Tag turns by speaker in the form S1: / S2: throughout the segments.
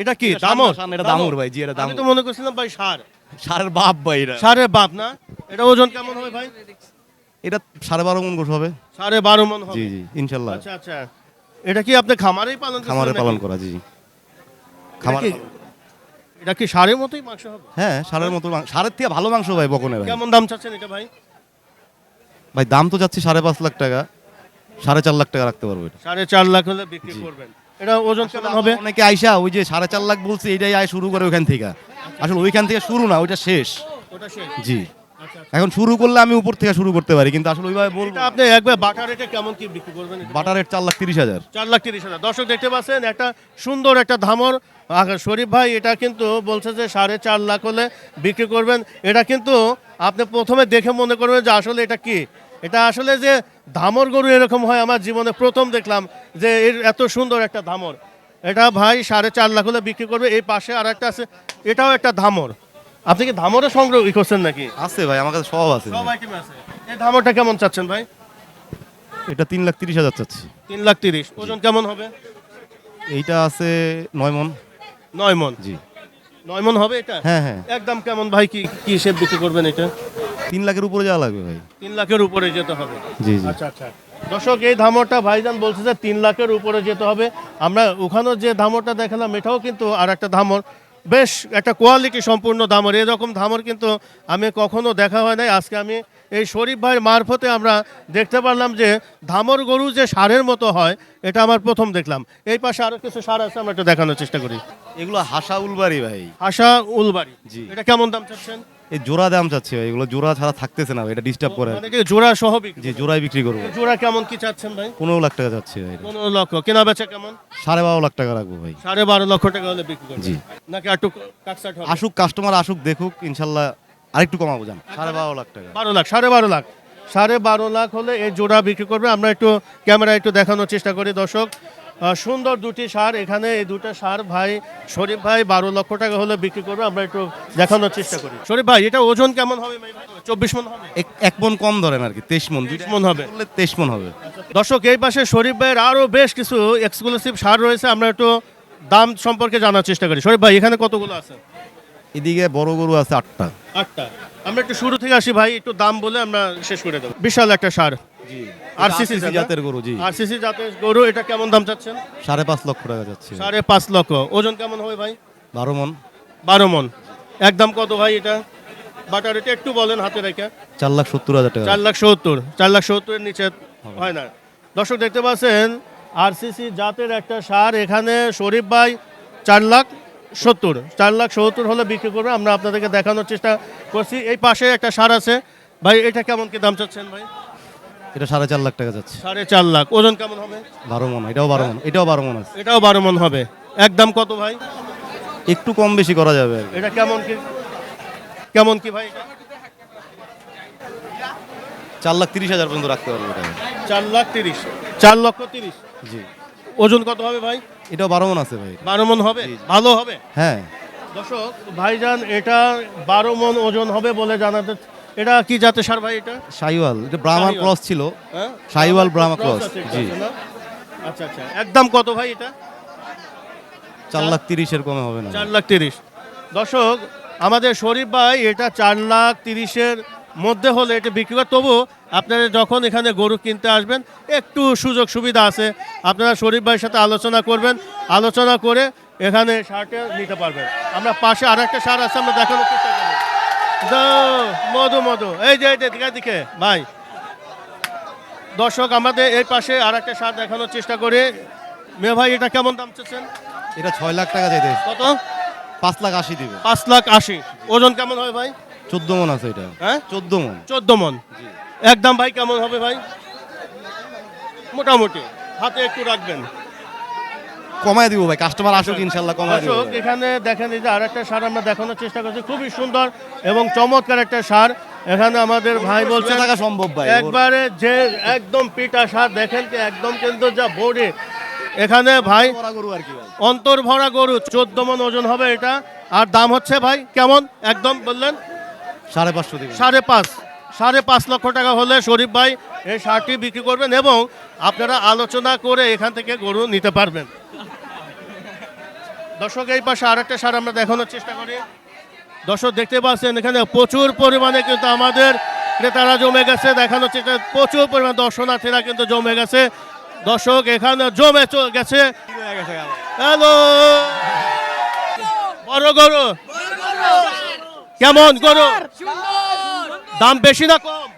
S1: এটা কি? দামর?
S2: এটা দামুর ভাই, জি, এটা দামর আমি
S1: তো মনে করছিলাম ভাই সার।
S2: সারের বাপ ভাই এটা।
S1: সারের বাপ না? এটা ওজন কেমন হবে ভাই?
S2: এটা সাড়ে বারো মন গোস হবে।
S1: সাড়ে বারো মন হবে?
S2: জি জি ইনশাল্লাহ।
S1: আচ্ছা আচ্ছা। এটা কি আপনি খামারেই পালন
S2: খামারে পালন করা জি খামার
S1: এটা কি সারের মতোই মাংস হবে?
S2: হ্যাঁ সারের মতো সারের থেকে ভালো মাংস ভাই বকনে ভাই।
S1: কেমন দাম চাচ্ছেন এটা ভাই?
S2: ভাই দাম তো যাচ্ছে সাড়ে পাঁচ লাখ টাকা। সাড়ে চার লাখ টাকা রাখতে পারব এটা।
S1: সাড়ে চার লাখ হলে বিক্রি করবেন। এটা ওজন কেমন হবে?
S2: অনেকে আইসা ওই যে সাড়ে চার লাখ বলছে এটাই আয় শুরু করে ওইখান থেকে। আসলে ওইখান থেকে শুরু না ওইটা শেষ। জি।
S1: আচ্ছা
S2: এখন শুরু করলে আমি উপর থেকে শুরু করতে পারি কিন্তু আসলে ওইভাবে বলব
S1: আপনি একবার বাটার রেটে কেমন কি বিক্রি করবেন?
S2: বাটার রেট চার লাখ তিরিশ হাজার।
S1: চার লাখ তিরিশ হাজার। দর্শক দেখতে পাচ্ছেন একটা সুন্দর একটা ধামর। শরীফ ভাই এটা কিন্তু বলছে যে সাড়ে চার লাখ হলে বিক্রি করবেন। এটা কিন্তু আপনি প্রথমে দেখে মনে করবেন যে আসলে এটা কি? এটা আসলে যে ধামর গরু এরকম হয় আমার জীবনে প্রথম দেখলাম যে এর এত সুন্দর একটা ধামর। এটা ভাই সাড়ে চার লাখ হলে বিক্রি করবে এই পাশে আর একটা আছে এটাও একটা ধামর। আপনি কি ধামরে সংগ্রহ করছেন নাকি?
S2: আছে ভাই আমার কাছে সব আছে
S1: সব আইটেম আছে। এই ধামরটা কেমন চাচ্ছেন ভাই?
S2: এটা তিন লাখ তিরিশ হাজার চাচ্ছি।
S1: তিন লাখ তিরিশ। ওজন কেমন হবে?
S2: এইটা আছে নয় মন।
S1: নয় মন?
S2: জি।
S1: নয় মন হবে এটা?
S2: হ্যাঁ হ্যাঁ।
S1: একদম কেমন ভাই কি কি হিসেব বিক্রি করবেন এটা?
S2: তিন লাখের উপরে যাওয়া লাগবে ভাই।
S1: তিন লাখের উপরে যেতে হবে।
S2: জি জি।
S1: আচ্ছা আচ্ছা। দর্শক এই ধামরটা ভাইজান বলছে যে তিন লাখের উপরে যেতে হবে। আমরা ওখানেও যে ধামরটা দেখালাম এটাও কিন্তু আর একটা ধামর। বেশ একটা কোয়ালিটি সম্পূর্ণ ধামর। এরকম ধামর কিন্তু আমি কখনো দেখা হয় নাই। আজকে আমি এই শরীফ ভাইয়ের মারফতে আমরা দেখতে পারলাম যে ধামর গরু যে সারের মতো হয় এটা আমার প্রথম দেখলাম। এই পাশে আরও কিছু সার আছে আমরা একটু দেখানোর চেষ্টা করি।
S2: এগুলো হাসা উলবাড়ি ভাই।
S1: হাসা উলবাড়ি।
S2: জি।
S1: এটা কেমন দাম চাচ্ছেন?
S2: এই জোড়া দাম চাচ্ছি ভাই এগুলো জোড়া ছাড়া থাকতেছে না এটা ডিস্টার্ব করে
S1: মানে কি। জোড়া সহ বিক্রি
S2: জি জোড়াই বিক্রি করব।
S1: জোড়া কেমন কি চাচ্ছেন ভাই?
S2: পনেরো লাখ টাকা ভাই।
S1: পনেরো লক্ষ। কেনা বেচা কেমন?
S2: সাড়ে বারো লাখ টাকা রাখব ভাই।
S1: সাড়ে বারো লক্ষ টাকা হলে বিক্রি করবেন।
S2: জি।
S1: নাকি হবে?
S2: আসুক কাস্টমার আসুক দেখুক ইনশাল্লাহ আরেকটু কমাবো যান সাড়ে বারো লাখ টাকা।
S1: বারো লাখ সাড়ে বারো লাখ। সাড়ে বারো লাখ হলে এই জোড়া বিক্রি করবে। আমরা একটু ক্যামেরা একটু দেখানোর চেষ্টা করি দর্শক। সুন্দর দুটি সার। এখানে এই দুটো সার ভাই শরীফ ভাই বারো লক্ষ টাকা হলে বিক্রি করবে। আমরা একটু দেখানোর চেষ্টা করি। শরীফ ভাই এটা ওজন কেমন হবে চব্বিশ মন হবে?
S2: এক- মন কম ধরেন আর কি তেইশ মন। দুইশ
S1: মন হবে?
S2: তেইশ মন হবে।
S1: দর্শক এই পাশে শরীফ ভাইয়ের আরও বেশ কিছু এক্সক্লুসিভ সার রয়েছে। আমরা একটু দাম সম্পর্কে জানার চেষ্টা করি। শরীফ ভাই এখানে কতগুলো আছে?
S2: এদিকে বড় গরু আছে আটটা।
S1: আটটা। আমরা একটু শুরু থেকে আসি ভাই একটু দাম বলে আমরা শেষ করে দেবো। বিশাল একটা সার। আরসিসি
S2: জাতের গরু জি।
S1: আরসিসি জাতের গরু এটা কেমন দাম চাচ্ছেন?
S2: সাড়ে পাঁচ লক্ষ টাকা যাচ্ছে।
S1: সাড়ে পাঁচ লক্ষ। ওজন কেমন হবে ভাই?
S2: বারো মন।
S1: বারো মন। একদম কত ভাই এটা? বাটার এটা একটু বলেন হাতে রেখে।
S2: চার লাখ সত্তর হাজার টাকা।
S1: চার লাখ সত্তর। চার লাখ সত্তরের নিচে হয় না। দর্শক দেখতে পাচ্ছেন আরসিসি জাতের একটা সার এখানে শরীফ ভাই চার লাখ। সত্তর চার লাখ সত্তর হলে বিক্রি করবে। আমরা আপনাদেরকে দেখানোর চেষ্টা করছি। এই পাশে একটা সার আছে। ভাই এটা কেমন কি দাম চাচ্ছেন ভাই?
S2: এটা সাড়ে চার লাখ টাকা যাচ্ছে।
S1: সাড়ে চার লাখ। ওজন কেমন হবে?
S2: বারো মন এটাও বারো মন এটাও বারো মন আছে।
S1: এটাও বারো মন হবে। একদম কত ভাই?
S2: একটু কম বেশি করা যাবে
S1: এটা কেমন কি? কেমন কি ভাই?
S2: চার লাখ তিরিশ হাজার পর্যন্ত রাখতে পারব এটা।
S1: চার লাখ তিরিশ চার লক্ষ তিরিশ।
S2: জি।
S1: ওজন কত হবে ভাই?
S2: এটাও বারো মন আছে ভাই।
S1: বারো মন হবে? ভালো হবে?
S2: হ্যাঁ।
S1: দর্শক ভাইজান এটা বারো মন ওজন হবে বলে জানাতে এটা কি জাতের সার ভাই এটা?
S2: সাইওয়াল এটা
S1: শাহিওয়াল।
S2: ক্রস ছিল।
S1: হ্যাঁ?
S2: শাহিওয়াল ব্রাহ্মা
S1: ক্রস এটা,
S2: জি
S1: আচ্ছা আচ্ছা। একদম কত ভাই এটা?
S2: চার লাখ তিরিশের কমে হবে না।
S1: চার লাখ তিরিশ। দর্শক আমাদের শরীফ ভাই এটা চার লাখ তিরিশের মধ্যে হলে এটা বিক্রি করে তবু আপনারা যখন এখানে গরু কিনতে আসবেন একটু সুযোগ সুবিধা আছে। আপনারা শরীফ ভাইয়ের সাথে আলোচনা করবেন আলোচনা করে এখানে সারটা নিতে পারবেন। আমরা পাশে আর একটা সার আছে আমরা দেখানোর চেষ্টা করি মধু মধু। এই যে এই যে দিকে দিকে ভাই। দর্শক আমাদের এই পাশে আর একটা সার দেখানোর চেষ্টা করে। মেয়ে ভাই এটা কেমন দাম চাচ্ছেন?
S2: এটা ছয় লাখ টাকা যেতে।
S1: কত?
S2: পাঁচ লাখ আশি দিবে।
S1: পাঁচ লাখ আশি। ওজন কেমন হয় ভাই?
S2: চোদ্দ মন আছে এটা।
S1: হ্যাঁ?
S2: চোদ্দ মন।
S1: চোদ্দ মন। একদম ভাই কেমন হবে ভাই? মোটামুটি হাতে একটু রাখবেন।
S2: কমায় দিব ভাই কাস্টমার আসুক ইনশাল্লাহ কমায় দিব
S1: এখানে দেখেন এই যে আর একটা সার আমরা দেখানোর চেষ্টা করছি খুবই সুন্দর এবং চমৎকার একটা সার। এখানে আমাদের ভাই বলছে
S2: থাকা সম্ভব ভাই
S1: একবারে যে একদম পিটা সার দেখেন কি একদম কিন্তু যা বোর্ডে এখানে ভাই
S2: বড় গরু আর কি ভাই।
S1: অন্তর ভরা গরু চোদ্দ মন ওজন হবে এটা। আর দাম হচ্ছে ভাই কেমন? একদম বললেন?
S2: সাড়ে পাঁচশো
S1: সাড়ে পাঁচ। সাড়ে পাঁচ লক্ষ টাকা হলে শরীফ ভাই এই সারটি বিক্রি করবেন এবং আপনারা আলোচনা করে এখান থেকে গরু নিতে পারবেন। দর্শক এই পাশে আরেকটা সার আমরা দেখানোর চেষ্টা করি। দর্শক দেখতে পাচ্ছেন এখানে প্রচুর পরিমাণে কিন্তু আমাদের ক্রেতারা জমে গেছে। দেখানোর চেষ্টা প্রচুর পরিমাণ দর্শনার্থীরা কিন্তু জমে গেছে। দর্শক এখানে জমে গেছে। হ্যালো! বড় গরু। কেমন গরু? দাম বেশি না কম?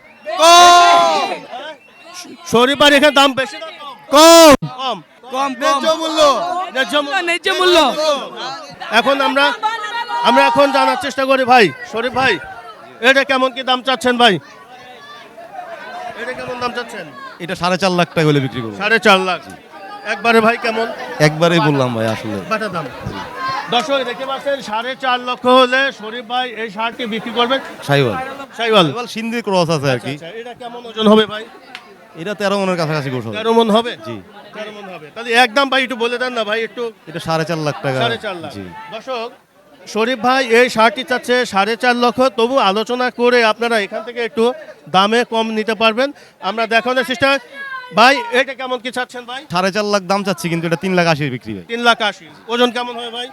S1: শরীফার এখানে দাম বেশি না কম? কম।
S3: কম।
S1: ন্যায্য মূল্য।
S3: ন্যায্য মূল্য।
S1: এখন আমরা আমরা এখন জানার চেষ্টা করি ভাই শরীফ ভাই এটা কেমন কি দাম চাচ্ছেন ভাই? এটা কেমন দাম চাচ্ছেন?
S2: এটা সাড়ে চার লাখ টাকা হলে বিক্রি করব।
S1: সাড়ে চার লাখ। একবারে ভাই কেমন?
S2: একবারেই বললাম ভাই আসলে।
S1: বাটা দাম। দর্শক দেখতে পাচ্ছেন সাড়ে চার লক্ষ হলে শরীফ ভাই এই সারটি বিক্রি করবেন।
S2: সাইওয়াল
S1: সাইওয়াল
S2: সিন্ধি ক্রস আছে আর কি।
S1: আচ্ছা, এটা কেমন ওজন হবে ভাই?
S2: এটা তেরো মনের কাছাকাছি গোস হবে।
S1: তেরো মন হবে?
S2: জি।
S1: তেরো মন হবে। তাহলে একদম ভাই একটু বলে দেন না ভাই একটু।
S2: এটা সাড়ে চার লাখ টাকা।
S1: সাড়ে চার লাখ।
S2: জি।
S1: দর্শক শরীফ ভাই এই শার্টটি চাচ্ছে সাড়ে চার লক্ষ। তবু আলোচনা করে আপনারা এখান থেকে একটু দামে কম নিতে পারবেন। আমরা দেখানোর চেষ্টা ভাই এটা কেমন কি চাচ্ছেন ভাই?
S2: সাড়ে চার লাখ দাম চাচ্ছি কিন্তু এটা তিন লাখ আশি বিক্রি হয়।
S1: তিন লাখ আশি ওজন কেমন হবে ভাই?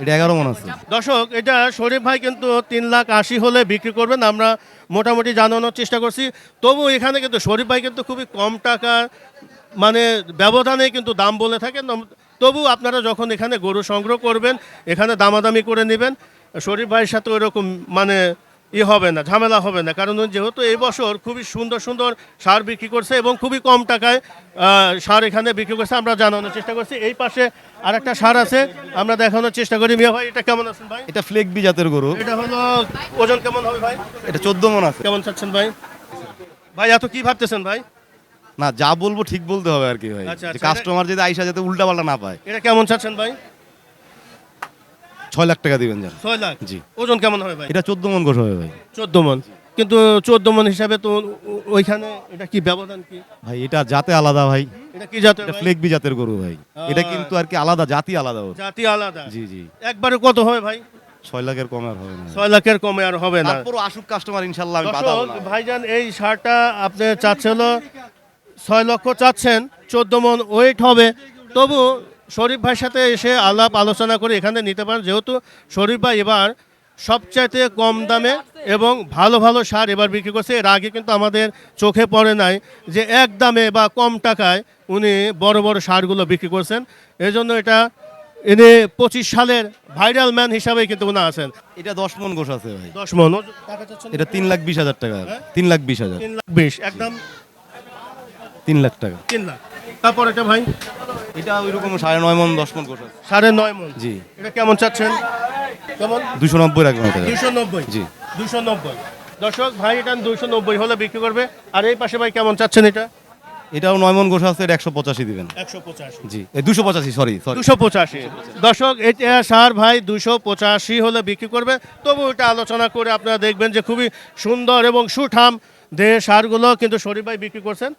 S2: এটা এগারো মন আছে।
S1: দর্শক, এটা শরীফ ভাই কিন্তু তিন লাখ আশি হলে বিক্রি করবেন, আমরা মোটামুটি জানানোর চেষ্টা করছি। তবু এখানে কিন্তু শরীফ ভাই কিন্তু খুবই কম টাকা মানে ব্যবধানে কিন্তু দাম বলে থাকেন। তবু আপনারা যখন এখানে গরু সংগ্রহ করবেন, এখানে দামাদামি করে নেবেন। শরীফ ভাইয়ের সাথে ওইরকম মানে ই হবে না ঝামেলা হবে না। কারণ যেহেতু এই বছর খুবই সুন্দর সুন্দর সার বিক্রি করছে এবং খুবই কম টাকায় সার এখানে বিক্রি করছে আমরা জানানোর চেষ্টা করছি। এই পাশে আরেকটা সার আছে আমরা দেখানোর চেষ্টা করি। মিয়া ভাই এটা কেমন আছেন ভাই?
S2: এটা ফ্লেকবি জাতের গরু।
S1: এটা হলো ওজন কেমন হবে ভাই?
S2: এটা চোদ্দ মন আছে।
S1: কেমন চাচ্ছেন ভাই? ভাই এত কি ভাবতেছেন ভাই?
S2: না যা বলব ঠিক বলতে হবে আর কি ভাই।
S1: আচ্ছা, আচ্ছা,
S2: কাস্টমার যদি আইসা যাতে উল্টা পাল্টা না পায়।
S1: এটা কেমন চাচ্ছেন ভাই?
S2: ছয় লাখ টাকা দিবেন
S1: ছয় লাখ?
S2: জি।
S1: ওজন কেমন হবে ভাই?
S2: এটা চোদ্দ মন গোস হবে ভাই।
S1: চোদ্দ মন। কিন্তু চোদ্দ মন হিসাবে তো ওইখানে এটা কি ব্যবধান কি?
S2: ভাই এটা জাতে আলাদা ভাই।
S1: এটা কি জাতের
S2: এটা
S1: ভাই?
S2: জাতের গরু ভাই। এটা কিন্তু আর কি আলাদা জাতি আলাদা ওর।
S1: জাতি আলাদা।
S2: জি জি।
S1: একবারে কত হবে ভাই?
S2: ছয় লাখের কম আর হবে না।
S1: ছয় লাখের কমে আর হবে না।
S2: তারপরও আসুক কাস্টমার ইনশাল্লাহ আমি বাধা
S1: দর্শক ভাইজান এই শার্টটা আপনি চাচ্ছে হলো ছয় লক্ষ চাচ্ছেন চোদ্দ মন ওয়েট হবে। তবু শরীফ ভাইয়ের সাথে এসে আলাপ আলোচনা করে এখানে নিতে পারেন। যেহেতু শরীফ ভাই এবার সবচাইতে কম দামে এবং ভালো ভালো সার এবার বিক্রি করছে। এর আগে কিন্তু আমাদের চোখে পড়ে নাই যে এক দামে বা কম টাকায় উনি বড় বড় সারগুলো বিক্রি করছেন। এই জন্য এটা ইনি পঁচিশ সালের ভাইরাল ম্যান হিসাবে কিন্তু উনি আছেন।
S2: এটা দশ মন গোস আছে ভাই।
S1: দশ মন।
S2: এটা তিন লাখ বিশ হাজার টাকা। তিন লাখ বিশ হাজার।
S1: তিন লাখ বিশ একদম
S2: তিন লাখ টাকা।
S1: তিন লাখ। তারপর এটা ভাই।
S2: এটা ওই রকম সাড়ে নয় মন দশ মন আছে।
S1: সাড়ে নয় মন?
S2: জি।
S1: এটা কেমন চাচ্ছেন? কেমন?
S2: দুশো নব্বই রাখবেন
S1: দুইশো নব্বই?
S2: জি।
S1: দুইশো নব্বই। দর্শক ভাই এটা দুইশো নব্বই হলে বিক্রি করবে। আর এই পাশে ভাই কেমন চাচ্ছেন এটা?
S2: এটাও নয় মন গোস আছে একশো পঁচাশি দিবেন।
S1: একশো পঁচাশি।
S2: জি। দুশো পঁচাশি সরি সরি
S1: দুশো পঁচাশি। দর্শক এটা সার ভাই দুশো পঁচাশি হলে বিক্রি করবে। তবু এটা আলোচনা করে আপনারা দেখবেন যে খুবই সুন্দর এবং সুঠাম দেহ সারগুলো কিন্তু শরীফ ভাই বিক্রি করছেন।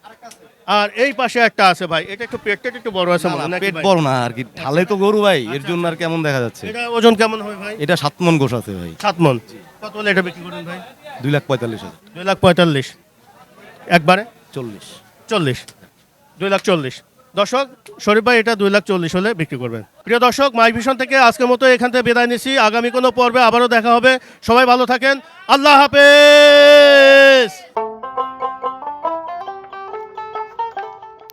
S1: আর এই পাশে একটা আছে ভাই এটা একটু পেটটা একটু বড় আছে মনে হয়।
S2: পেট বড় না আর কি ঢালে তো গরু ভাই এর জন্য আর কেমন দেখা যাচ্ছে?
S1: এটা ওজন কেমন হবে ভাই?
S2: এটা সাত মন গোস আছে ভাই।
S1: সাত মন কত হলে এটা বিক্রি করবেন ভাই?
S2: দুই লাখ পঁয়তাল্লিশ হাজার।
S1: দুই লাখ পঁয়তাল্লিশ। একবারে?
S2: চল্লিশ।
S1: চল্লিশ। দুই লাখ চল্লিশ। দর্শক শরীফ ভাই এটা দুই লাখ চল্লিশ হলে বিক্রি করবেন। প্রিয় দর্শক মাই ভিশন থেকে আজকের মতো এখান থেকে বিদায় নিচ্ছি। আগামী কোনো পর্বে আবারও দেখা হবে। সবাই ভালো থাকেন। আল্লাহ হাফেজ!